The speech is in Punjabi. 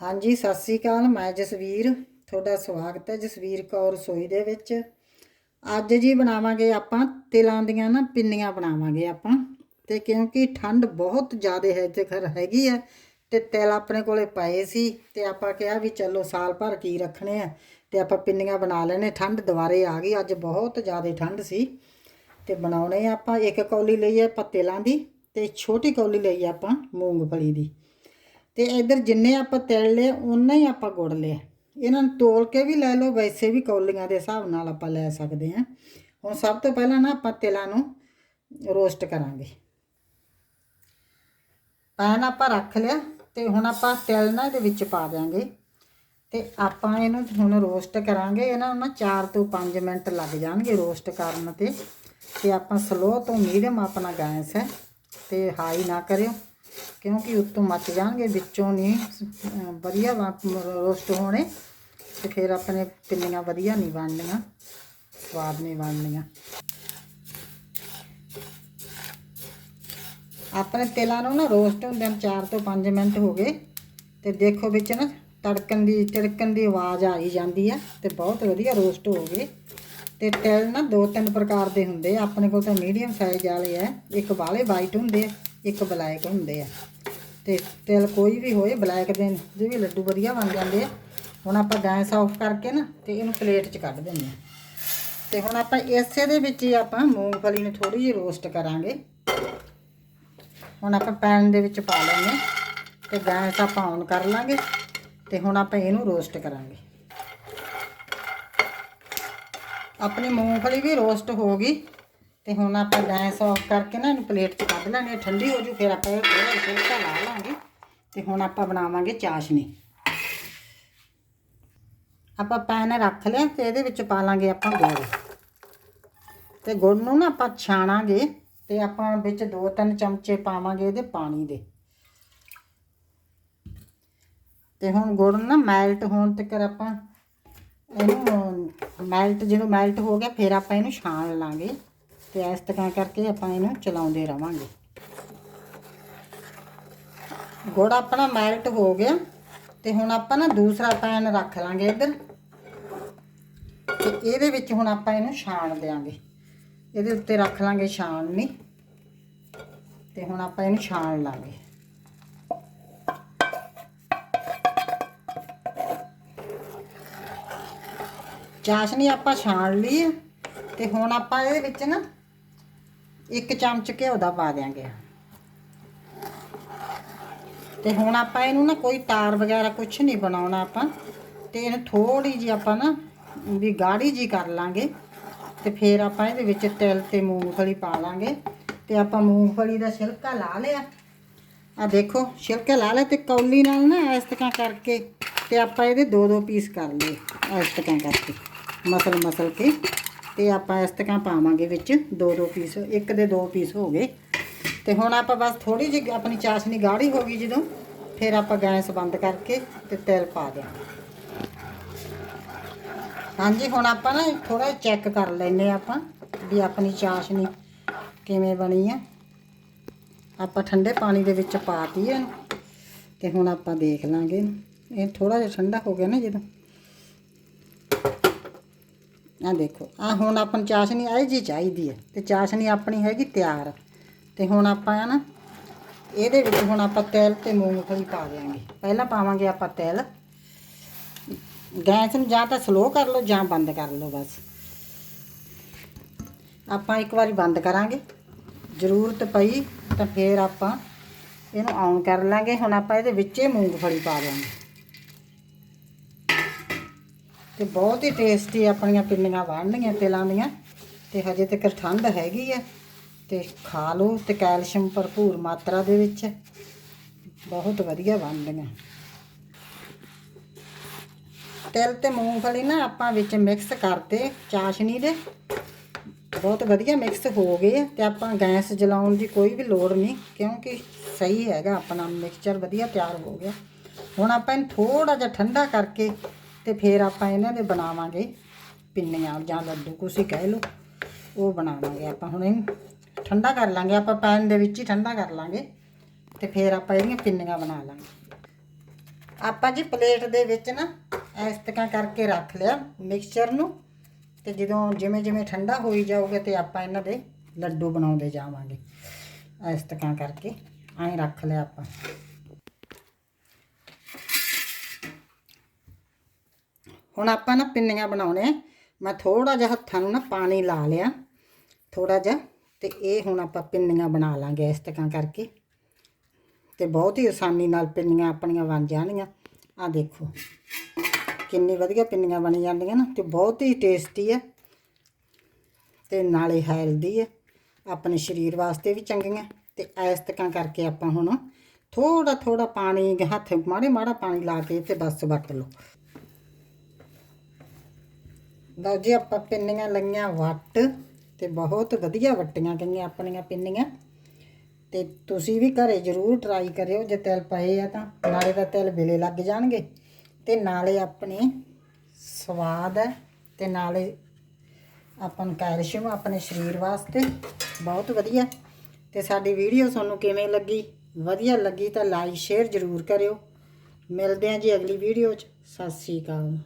ਹਾਂਜੀ, ਸਤਿ ਸ੍ਰੀ ਅਕਾਲ। ਮੈਂ ਜਸਵੀਰ। ਤੁਹਾਡਾ ਸਵਾਗਤ ਹੈ ਜਸਵੀਰ ਕੌਰ ਰਸੋਈ ਦੇ ਵਿੱਚ। ਅੱਜ ਜੀ ਬਣਾਵਾਂਗੇ ਆਪਾਂ ਤਿਲਾਂ ਦੀਆਂ ਨਾ, ਪਿੰਨੀਆਂ ਬਣਾਵਾਂਗੇ ਆਪਾਂ। ਤੇ ਕਿਉਂਕਿ ਠੰਡ ਬਹੁਤ ਜ਼ਿਆਦਾ ਹੈ ਤੇ ਖਰ ਹੈਗੀ ਹੈ ਤੇ ਤਿਲ ਆਪਣੇ ਕੋਲੇ ਪਏ ਸੀ ਤੇ ਆਪਾਂ ਕਿਹਾ ਵੀ ਚਲੋ ਸਾਲ ਭਰ ਕੀ ਰੱਖਣੇ ਆ ਤੇ ਆਪਾਂ ਪਿੰਨੀਆਂ ਬਣਾ ਲੈਣੇ ਠੰਡ ਦੁਬਾਰੇ ਆ ਗਈ। ਅੱਜ ਬਹੁਤ ਜ਼ਿਆਦਾ ਠੰਡ ਸੀ ਤੇ ਬਣਾਉਣੇ ਆਪਾਂ। ਇੱਕ ਕੌਲੀ ਲਈ ਹੈ ਆਪਾਂ ਤਿਲਾਂ ਦੀ ਤੇ ਛੋਟੀ ਕੌਲੀ ਲਈ ਆਪਾਂ ਮੂੰਗਫਲੀ ਦੀ। ਤੇ ਇਧਰ ਜਿੰਨੇ ਆਪਾਂ ਤਿਲ ਲਏ ਉਨਾ ਹੀ ਆਪਾਂ ਗੁੜ ਲਿਆ ਇਹਨਾਂ ਨੂੰ ਤੋਲ ਕੇ ਵੀ ਲੈ ਲਓ, ਵੈਸੇ ਵੀ ਕੌਲੀਆਂ ਦੇ ਹਿਸਾਬ ਨਾਲ ਆਪਾਂ ਲੈ ਸਕਦੇ ਹਾਂ। ਹੁਣ ਸਭ ਤੋਂ ਪਹਿਲਾਂ ਨਾ ਆਪਾਂ ਤਿਲਾਂ ਨੂੰ ਰੋਸਟ ਕਰਾਂਗੇ। ਪੈਨ ਆਪਾਂ ਰੱਖ ਲਿਆ ਤੇ ਹੁਣ ਆਪਾਂ ਤਿਲ ਨਾ ਇਹਦੇ ਵਿੱਚ ਪਾ ਦਿਆਂਗੇ। ਤੇ ਆਪਾਂ ਇਹਨੂੰ ਹੁਣ ਰੋਸਟ ਕਰਾਂਗੇ। ਇਹਨਾਂ ਨੂੰ ਨਾ 4 ਤੋਂ 5 ਮਿੰਟ ਲੱਗ ਜਾਣਗੇ ਰੋਸਟ ਕਰਨ ਤੇ। ਤੇ ਆਪਾਂ ਸਲੋ ਤੋਂ ਮੀਡੀਅਮ ਆਪਣਾ ਗੈਸ ਹੈ। ਤੇ ਹਾਈ ਨਾ ਕਰਿਓ। ਕਿਉਂਕਿ ਉੱਤੋਂ ਮੱਚ ਜਾਣਗੇ, ਵਿੱਚੋਂ ਨਹੀਂ ਵਧੀਆ ਰੋਸਟ ਹੋਣੇ, ਤੇ ਫਿਰ ਆਪਣੇ ਪਿੰਨੀਆਂ ਵਧੀਆ ਨਹੀਂ ਬਣਨੀਆਂ, ਸਵਾਦ ਨਹੀਂ ਬਣਨੀਆਂ। ਆਪਣੇ ਤੇਲਾਂ ਨੂੰ ਨਾ ਰੋਸਟ ਹੁੰਦੇ ਨੂੰ 4 ਤੋਂ 5 ਮਿੰਟ ਹੋ ਗਏ, ਤੇ ਦੇਖੋ ਵਿੱਚ ਨਾ ਤੜਕਣ ਦੀ, ਤਿੜਕਣ ਦੀ ਆਵਾਜ਼ ਆ ਹੀ ਜਾਂਦੀ ਆ, ਤੇ ਬਹੁਤ ਵਧੀਆ ਰੋਸਟ ਹੋ ਗਏ। ਤੇ ਤਿਲ ਨਾ ਦੋ ਤਿੰਨ ਪ੍ਰਕਾਰ ਦੇ ਹੁੰਦੇ ਆਪਣੇ ਕੋਲ ਤਾਂ ਮੀਡੀਅਮ ਸਾਈਜ਼ ਵਾਲੇ ਆ, ਇੱਕ ਵਾਲੇ ਵਾਈਟ ਹੁੰਦੇ ਆ ਇੱਕ ਬਲੈਕ ਹੁੰਦੇ ਆ। ਤੇ ਤਿਲ ਕੋਈ ਵੀ ਹੋਏ ਬਲੈਕ ਦੇ ਜੇ ਵੀ ਲੱਡੂ ਵਧੀਆ ਬਣ ਜਾਂਦੇ ਆ। ਹੁਣ ਆਪਾਂ ਗੈਸ ਆਫ ਕਰਕੇ ਨਾ ਤੇ ਇਹਨੂੰ ਪਲੇਟ 'ਚ ਕੱਢ ਦਿੰਦੇ ਆ। ਤੇ ਹੁਣ ਆਪਾਂ ਇਸੇ ਦੇ ਵਿੱਚ ਹੀ ਆਪਾਂ ਮੂੰਗਫਲੀ ਨੂੰ ਥੋੜੀ ਜਿਹੀ ਰੋਸਟ ਕਰਾਂਗੇ। ਹੁਣ ਆਪਾਂ ਪੈਨ ਦੇ ਵਿੱਚ ਪਾ ਲੈਣੇ ਤੇ ਗੈਸ ਆਪਾਂ ਔਨ ਕਰ ਲਾਂਗੇ ਤੇ ਹੁਣ ਆਪਾਂ ਇਹਨੂੰ ਰੋਸਟ ਕਰਾਂਗੇ। ਆਪਣੀ ਮੂੰਗਫਲੀ ਵੀ ਰੋਸਟ ਹੋ ਗਈ। ਤੇ ਹੁਣ ਆਪਾਂ ਗੈਸ ਆਫ ਕਰਕੇ ਨਾ ਇਹਨੂੰ ਪਲੇਟ 'ਚ ਕੱਢ ਲੈਣੀ ਠੰਡੀ ਹੋ ਜੂ, ਫਿਰ ਆਪਾਂ ਇਹ ਥੋੜਾ ਛਿਲਕਾ ਲਾ ਲਾਂਗੇ। ਤੇ ਹੁਣ ਆਪਾਂ ਬਣਾਵਾਂਗੇ ਚਾਸ਼ਨੀ। ਆਪਾਂ ਪੈਨ ਰੱਖ ਲਿਆ ਤੇ ਇਹਦੇ ਵਿੱਚ ਪਾ ਲਾਂਗੇ ਆਪਾਂ ਗੁੜ। ਤੇ ਗੁੜ ਨੂੰ ਨਾ ਆਪਾਂ ਛਾਣਾਂਗੇ ਤੇ ਆਪਾਂ ਵਿੱਚ 2-3 ਚਮਚੇ ਪਾਵਾਂਗੇ ਇਹਦੇ ਪਾਣੀ ਦੇ। ਤੇ ਹੁਣ ਗੁੜ ਨਾ ਮੈਲਟ ਹੋਣ ਤੱਕ ਆਪਾਂ ਇਹਨੂੰ ਮੈਲਟ, ਜਦੋਂ ਮੈਲਟ ਹੋ ਗਿਆ, ਫਿਰ ਆਪਾਂ ਇਹਨੂੰ ਛਾਣ ਲਾਂਗੇ। ਤੇ ਇਸ ਤਰ੍ਹਾਂ ਕਰਕੇ ਆਪਾਂ ਇਹਨੂੰ ਚਲਾਉਂਦੇ ਰਵਾਂਗੇ। ਗੁੜ ਆਪਣਾ ਮੈਲਟ ਹੋ ਗਿਆ ਤੇ ਹੁਣ ਆਪਾਂ ਨਾ ਦੂਸਰਾ ਪੈਨ ਰੱਖ ਲਾਂਗੇ ਇੱਧਰ। ਤੇ ਇਹਦੇ ਵਿੱਚ ਹੁਣ ਆਪਾਂ ਇਹਨੂੰ ਛਾਣ ਦੇਾਂਗੇ ਇਹਦੇ ਉੱਤੇ ਰੱਖ ਲਾਂਗੇ ਛਾਣਨੀ ਤੇ ਹੁਣ ਆਪਾਂ ਇਹਨੂੰ ਛਾਣ ਲਾਂਗੇ। ਚਾਸ਼ਨੀ ਆਪਾਂ ਛਾਣ ਲਈ ਤੇ ਹੁਣ ਆਪਾਂ ਇਹਦੇ ਵਿੱਚ ਨਾ ਇੱਕ ਚਮਚ ਘਿਓ ਦਾ ਪਾ ਦਿਆਂਗੇ। ਤੇ ਹੁਣ ਆਪਾਂ ਇਹਨੂੰ ਨਾ ਕੋਈ ਤਾਰ ਵਗੈਰਾ ਕੁਝ ਨਹੀਂ ਬਣਾਉਣਾ ਆਪਾਂ। ਤੇ ਇਹਨੂੰ ਥੋੜੀ ਜੀ ਆਪਾਂ ਨਾ ਵੀ ਗਾੜੀ ਜੀ ਕਰ ਲਾਂਗੇ। ਤੇ ਫਿਰ ਆਪਾਂ ਇਹਦੇ ਵਿੱਚ ਤਿਲ ਤੇ ਮੂੰਗਫਲੀ ਪਾ ਲਾਂਗੇ। ਤੇ ਆਪਾਂ ਮੂੰਗਫਲੀ ਦਾ ਛਿਲਕਾ ਲਾ ਲਿਆ। ਆ ਦੇਖੋ, ਛਿਲਕਾ ਲਾ ਲਿਆ ਤੇ ਕੌਲੀ ਨਾਲ ਨਾ ਇਸ ਤਰ੍ਹਾਂ ਕਰਕੇ ਤੇ ਆਪਾਂ ਇਹਦੇ ਦੋ ਦੋ ਪੀਸ ਕਰ ਲਏ ਇਸ ਤਰ੍ਹਾਂ ਕਰਕੇ। ਮਸਲ ਮਸਲ ਕੇ। ਤੇ ਆਪਾਂ ਇਸ ਤਰ੍ਹਾਂ ਪਾਵਾਂਗੇ ਵਿੱਚ ਦੋ ਦੋ ਪੀਸ, ਇੱਕ ਦੇ ਦੋ ਪੀਸ ਹੋ ਗਏ। ਤੇ ਹੁਣ ਆਪਾਂ ਬਸ ਥੋੜੀ ਜਿਹੀ ਆਪਣੀ ਚਾਸ਼ਨੀ ਗਾੜੀ ਹੋ ਗਈ ਜਦੋਂ, ਫਿਰ ਆਪਾਂ ਗੈਸ ਬੰਦ ਕਰਕੇ ਤੇ ਤੇਲ ਪਾ ਦਿਆਂਗੇ। ਹਾਂਜੀ, ਹੁਣ ਆਪਾਂ ਨਾ ਥੋੜਾ ਚੈੱਕ ਕਰ ਲੈਨੇ ਆਪਾਂ ਵੀ ਆਪਣੀ ਚਾਸ਼ਨੀ ਕਿਵੇਂ ਬਣੀ ਆ। ਆਪਾਂ ਠੰਡੇ ਪਾਣੀ ਦੇ ਵਿੱਚ ਪਾਤੀ ਹੈ ਤੇ ਹੁਣ ਆਪਾਂ ਦੇਖ ਲਾਂਗੇ। ਇਹ ਥੋੜਾ ਜਿਹਾ ਠੰਡਾ ਹੋ ਗਿਆ ਨਾ ਜਦੋਂ। ਆ ਦੇਖੋ ਆ ਹੁਣ ਆਪਾਂ ਨੂੰ ਚਾਸ਼ਨੀ ਆਈ ਜੀ ਚਾਹੀਦੀ ਹੈ ਤੇ ਚਾਸ਼ਨੀ ਆਪਣੀ ਹੈਗੀ ਤਿਆਰ। ਤੇ ਹੁਣ ਆਪਾਂ ਆ ਨਾ ਇਹਦੇ ਵਿੱਚ ਹੁਣ ਆਪਾਂ ਤੇਲ ਤੇ ਮੂੰਗਫਲੀ ਪਾ ਦਿਆਂਗੇ। ਪਹਿਲਾਂ ਪਾਵਾਂਗੇ ਆਪਾਂ ਤੇਲ। ਗੈਸ ਨੂੰ ਜਾਂ ਤਾਂ ਸਲੋ ਕਰ ਲਓ ਜਾਂ ਬੰਦ ਕਰ ਲਓ ਬਸ। ਆਪਾਂ ਇੱਕ ਵਾਰੀ ਬੰਦ ਕਰਾਂਗੇ। ਜ਼ਰੂਰਤ ਪਈ ਤਾਂ ਫੇਰ ਆਪਾਂ ਇਹਨੂੰ ਆਨ ਕਰ ਲਾਂਗੇ। ਹੁਣ ਆਪਾਂ ਇਹਦੇ ਵਿੱਚ ਮੂੰਗਫਲੀ ਪਾ ਦਿਆਂਗੇ। ਤੇ ਬਹੁਤ ਹੀ ਟੇਸਟੀ ਆਪਣੀਆਂ ਪਿੰਨੀਆਂ ਬਣਨਗੀਆਂ ਤਿਲਾਂ ਦੀਆਂ। ਤੇ ਹਜੇ ਤੱਕ ਠੰਡ ਹੈਗੀ ਆ। ਤੇ ਖਾ ਲਓ ਤੇ ਕੈਲਸ਼ੀਅਮ ਭਰਪੂਰ ਮਾਤਰਾ ਦੇ ਵਿੱਚ। ਬਹੁਤ ਵਧੀਆ ਬਣਦੀਆਂ ਤਿਲ ਤੇ ਮੂੰਗਫਲੀ ਨਾ ਆਪਾਂ ਵਿੱਚ ਮਿਕਸ ਕਰਤੇ ਚਾਸ਼ਨੀ ਦੇ। ਬਹੁਤ ਵਧੀਆ ਮਿਕਸ ਹੋ ਗਏ ਤੇ ਆਪਾਂ ਗੈਸ ਜਲਾਉਣ ਦੀ ਕੋਈ ਵੀ ਲੋੜ ਨਹੀਂ, ਕਿਉਂਕਿ ਸਹੀ ਹੈਗਾ ਆਪਣਾ ਮਿਕਸਚਰ ਵਧੀਆ ਤਿਆਰ ਹੋ ਗਿਆ। ਹੁਣ ਆਪਾਂ ਇਹਨੂੰ ਥੋੜਾ ਜਿਹਾ ਠੰਡਾ ਕਰਕੇ ਤੇ ਫਿਰ ਆਪਾਂ ਇਹਨਾਂ ਦੇ ਬਣਾਵਾਂਗੇ ਪਿੰਨੀਆਂ ਜਾਂ ਲੱਡੂ ਕੁਛ ਕਹਿ ਲਓ। ਉਹ ਬਣਾਵਾਂਗੇ ਆਪਾਂ ਹੁਣ ਇਹ ਠੰਡਾ ਕਰ ਲਾਂਗੇ, ਆਪਾਂ ਪੈਨ ਦੇ ਵਿੱਚ ਹੀ ਠੰਡਾ ਕਰ ਲਾਂਗੇ। ਤੇ ਫਿਰ ਆਪਾਂ ਇਹਦੀਆਂ ਪਿੰਨੀਆਂ ਬਣਾ ਲਾਂਗੇ। ਆਪਾਂ ਜੀ ਪਲੇਟ ਦੇ ਵਿੱਚ ਨਾ ਇਸ ਤਰ੍ਹਾਂ ਕਰਕੇ ਰੱਖ ਲਿਆ ਮਿਕਸਚਰ ਨੂੰ। ਤੇ ਜਦੋਂ ਜਿਵੇਂ ਜਿਵੇਂ ਠੰਡਾ ਹੋਈ ਜਾਊਗਾ ਤੇ ਆਪਾਂ ਇਹਨਾਂ ਦੇ ਲੱਡੂ ਬਣਾਉਂਦੇ ਜਾਵਾਂਗੇ। ਇਸ ਤਰ੍ਹਾਂ ਕਰਕੇ। ਐਂ ਰੱਖ ਲਿਆ ਆਪਾਂ। ਹੁਣ ਆਪਾਂ ਨਾ ਪਿੰਨੀਆਂ ਬਣਾਉਣੇ ਆ। ਮੈਂ ਥੋੜਾ ਜਿਹਾ ਹੱਥਾਂ ਨੂੰ ਨਾ ਪਾਣੀ ਲਾ ਲਿਆ। ਥੋੜਾ ਜਿਹਾ ਤੇ ਇਹ ਹੁਣ ਆਪਾਂ ਪਿੰਨੀਆਂ ਬਣਾ ਲਾਂਗੇ ਇਸ ਤਰ੍ਹਾਂ ਕਰਕੇ। ਤੇ ਬਹੁਤ ਹੀ ਆਸਾਨੀ ਨਾਲ ਪਿੰਨੀਆਂ ਆਪਣੀਆਂ ਬਣ ਜਾਣਗੀਆਂ। ਆ ਦੇਖੋ, ਕਿੰਨੀ ਵਧੀਆ ਪਿੰਨੀਆਂ ਬਣ ਜਾਂਦੀਆਂ ਨਾ ਤੇ ਬਹੁਤ ਹੀ ਟੇਸਟੀ ਹੈ ਤੇ ਨਾਲੇ ਹੈਲਦੀ ਹੈ ਆਪਣੇ ਸਰੀਰ ਵਾਸਤੇ ਵੀ ਚੰਗੀਆਂ। ਤੇ ਇਸ ਤਰ੍ਹਾਂ ਕਰਕੇ ਆਪਾਂ ਹੁਣ ਥੋੜਾ ਥੋੜਾ ਪਾਣੀ ਹੱਥ ਮਾੜੇ ਮਾੜਾ ਪਾਣੀ ਲਾ ਕੇ ਤੇ ਬਸ ਵਰਤ ਲਓ। ਲਓ ਜੀ ਆਪਾਂ ਪਿੰਨੀਆਂ ਲਈਆਂ ਵੱਟ ਤੇ ਬਹੁਤ ਵਧੀਆ ਵੱਟੀਆਂ ਗਈਆਂ ਆਪਣੀਆਂ ਪਿੰਨੀਆਂ ਤੇ ਤੁਸੀਂ ਵੀ ਘਰੇ ਜ਼ਰੂਰ ਟਰਾਈ ਕਰਿਓ, ਜੇ ਤਿਲ ਪਏ ਆ ਤਾਂ। ਨਾਲੇ ਤਾਂ ਤਿਲ ਬਿਲੇ ਲੱਗ ਜਾਣਗੇ। ਤੇ ਨਾਲੇ ਆਪਣੇ ਸਵਾਦ ਹੈ ਤੇ ਨਾਲੇ ਆਪਾਂ ਨੂੰ ਕੈਲਸ਼ੀਅਮ ਆਪਣੇ ਸਰੀਰ ਵਾਸਤੇ ਬਹੁਤ ਵਧੀਆ। ਤੇ ਸਾਡੀ ਵੀਡੀਓ ਤੁਹਾਨੂੰ ਕਿਵੇਂ ਲੱਗੀ, ਵਧੀਆ ਲੱਗੀ ਤਾਂ ਲਾਈਕ ਸ਼ੇਅਰ ਜ਼ਰੂਰ ਕਰਿਓ। ਮਿਲਦੇ ਹਾਂ ਜੀ ਅਗਲੀ ਵੀਡੀਓ 'ਚ। ਸਤਿ ਸ੍ਰੀ ਅਕਾਲ।